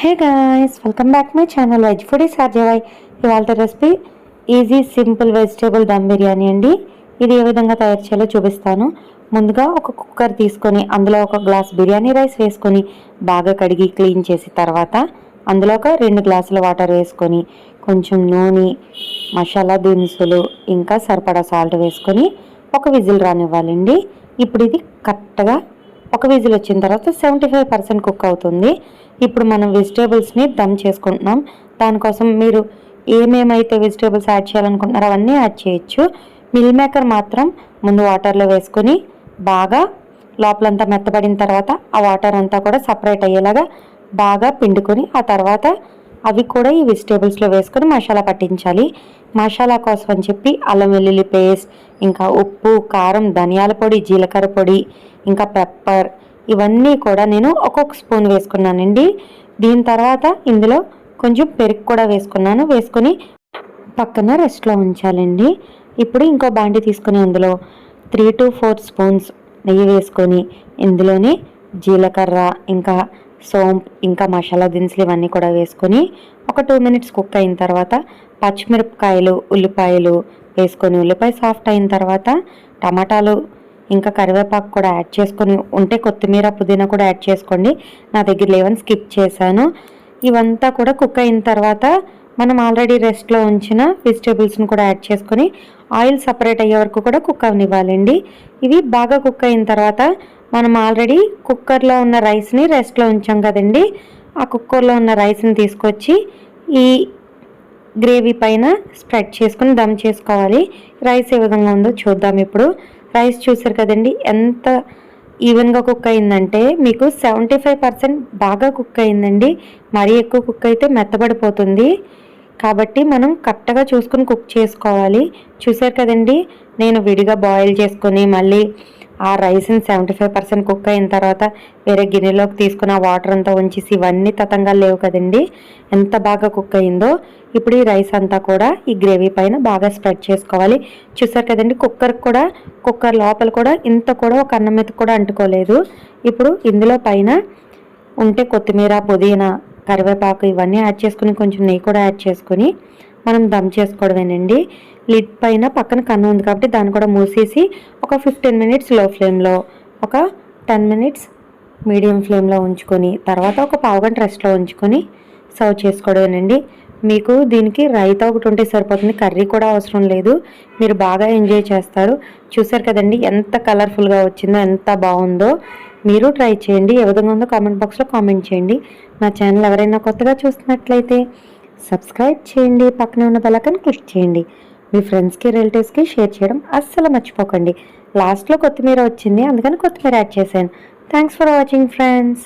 Hey guys welcome back my channel veg food is సాధ్యవాయ్ ఇవాళ recipe easy simple vegetable dum biryani అండి. ఇది ఏ విధంగా తయారు చేయాలో చూపిస్తాను. ముందుగా ఒక కుక్కర్ తీసుకొని అందులో ఒక గ్లాస్ బిర్యానీ రైస్ వేసుకొని బాగా కడిగి క్లీన్ చేసి తర్వాత అందులో ఒక రెండు గ్లాసుల వాటర్ వేసుకొని కొంచెం నూనె మసాలా దినుసులు ఇంకా సరిపడా సాల్ట్ వేసుకొని ఒక విజిల్ రానివ్వాలండి. ఇప్పుడు ఇది కరెక్ట్గా ఒక విజిల్ వచ్చిన తర్వాత సెవెంటీ ఫైవ్ పర్సెంట్ కుక్ అవుతుంది. ఇప్పుడు మనం వెజిటేబుల్స్ని దమ్ చేసుకుంటున్నాం. దానికోసం మీరు ఏమేమైతే వెజిటేబుల్స్ యాడ్ చేయాలనుకుంటున్నారో అవన్నీ యాడ్ చేయొచ్చు. మిల్ మేకర్ మాత్రం ముందు వాటర్లో వేసుకొని బాగా లోపలంతా మెత్తబడిన తర్వాత ఆ వాటర్ అంతా కూడా సపరేట్ అయ్యేలాగా బాగా పిండుకొని ఆ తర్వాత అవి కూడా ఈ వెజిటేబుల్స్లో వేసుకొని మసాలా పట్టించాలి. మసాలా కోసం అని చెప్పి అల్లం వెల్లుల్లి పేస్ట్ ఇంకా ఉప్పు కారం ధనియాల పొడి జీలకర్ర పొడి ఇంకా పెప్పర్ ఇవన్నీ కూడా నేను ఒక్కొక్క స్పూన్ వేసుకున్నానండి. దీని తర్వాత ఇందులో కొంచెం పెరుగు కూడా వేసుకున్నాను. వేసుకొని పక్కన రెస్ట్లో ఉంచాలండి. ఇప్పుడు ఇంకో బాండి తీసుకుని అందులో త్రీ టు ఫోర్ స్పూన్స్ నెయ్యి వేసుకొని ఇందులోనే జీలకర్ర ఇంకా సోంప్ ఇంకా మసాలా దినుసులు ఇవన్నీ కూడా వేసుకొని ఒక టూ మినిట్స్ కుక్ అయిన తర్వాత పచ్చిమిరపకాయలు ఉల్లిపాయలు వేసుకొని ఉల్లిపాయ సాఫ్ట్ అయిన తర్వాత టమాటాలు ఇంకా కరివేపాకు కూడా యాడ్ చేసుకొని ఉంటే కొత్తిమీర పుదీనా కూడా యాడ్ చేసుకోండి. నా దగ్గర లేవని స్కిప్ చేశాను. ఇవంతా కూడా కుక్ అయిన తర్వాత మనం ఆల్రెడీ రెస్ట్లో ఉంచిన వెజిటేబుల్స్ని కూడా యాడ్ చేసుకొని ఆయిల్ సపరేట్ అయ్యే వరకు కూడా కుక్ అవనివ్వాలండి. ఇవి బాగా కుక్ అయిన తర్వాత మనం ఆల్రెడీ కుక్కర్లో ఉన్న రైస్ని రెస్ట్లో ఉంచాం కదండి. ఆ కుక్కర్లో ఉన్న రైస్ని తీసుకొచ్చి ఈ గ్రేవీ పైన స్ప్రెడ్ చేసుకుని దమ్ చేసుకోవాలి. రైస్ ఏ విధంగా ఉందో చూద్దాం ఇప్పుడు. రైస్ చూసారు కదండి ఎంత ఈవెన్గా కుక్ అయిందంటే మీకు సెవెంటీ ఫైవ్ పర్సెంట్ బాగా కుక్ అయిందండి. మరీ ఎక్కువ కుక్ అయితే మెత్తబడిపోతుంది. కాబట్టి మనం కరెక్ట్గా చూసుకుని కుక్ చేసుకోవాలి. చూసారు కదండి నేను విడిగా బాయిల్ చేసుకొని మళ్ళీ ఆ రైస్ని సెవెంటీ ఫైవ్ పర్సెంట్ కుక్ అయిన తర్వాత వేరే గిన్నెలోకి తీసుకున్న వాటర్ అంతా ఉంచేసి ఇవన్నీ తతంగా లేవు కదండి. ఎంత బాగా కుక్ అయిందో ఇప్పుడు ఈ రైస్ అంతా కూడా ఈ గ్రేవీ పైన బాగా స్ప్రెడ్ చేసుకోవాలి. చూసారు కదండి కుక్కర్ కూడా కుక్కర్ లోపల కూడా ఇంత కూడా ఒక అన్నం మీద కూడా అంటుకోలేదు. ఇప్పుడు ఇందులో పైన ఉంటే కొత్తిమీర పుదీనా కరివేపాకు ఇవన్నీ యాడ్ చేసుకుని కొంచెం నెయ్యి కూడా యాడ్ చేసుకుని మనం దమ్ చేసుకోవడమేనండి. లిడ్ పైన పక్కన కన్ను ఉంది కాబట్టి దాన్ని కూడా మూసేసి ఒక ఫిఫ్టీన్ మినిట్స్లో ఫ్లేమ్లో ఒక టెన్ మినిట్స్ మీడియం ఫ్లేమ్లో ఉంచుకొని తర్వాత ఒక పావుగంట రెస్ట్లో ఉంచుకొని సర్వ్ చేసుకోవడమేనండి. మీకు దీనికి రైతా ఒకటి ఉంటే సరిపోతుంది కర్రీ కూడా అవసరం లేదు. మీరు బాగా ఎంజాయ్ చేస్తారు. చూసారు కదండి ఎంత కలర్ఫుల్గా వచ్చిందో ఎంత బాగుందో. మీరు ట్రై చేయండి. ఏ విధంగా ఉందో కామెంట్ బాక్స్లో కామెంట్ చేయండి. నా ఛానల్ ఎవరైనా కొత్తగా చూస్తున్నట్లయితే సబ్స్క్రైబ్ చేయండి. పక్కనే ఉన్న బెలకన్ క్లిక్ చేయండి. మీ ఫ్రెండ్స్కి రిలేటివ్స్కి షేర్ చేయడం అస్సలు మర్చిపోకండి. లాస్ట్లో కొత్తిమీర వచ్చింది అందుకని కొత్తిమీర యాడ్ చేశాను. Thanks for watching friends.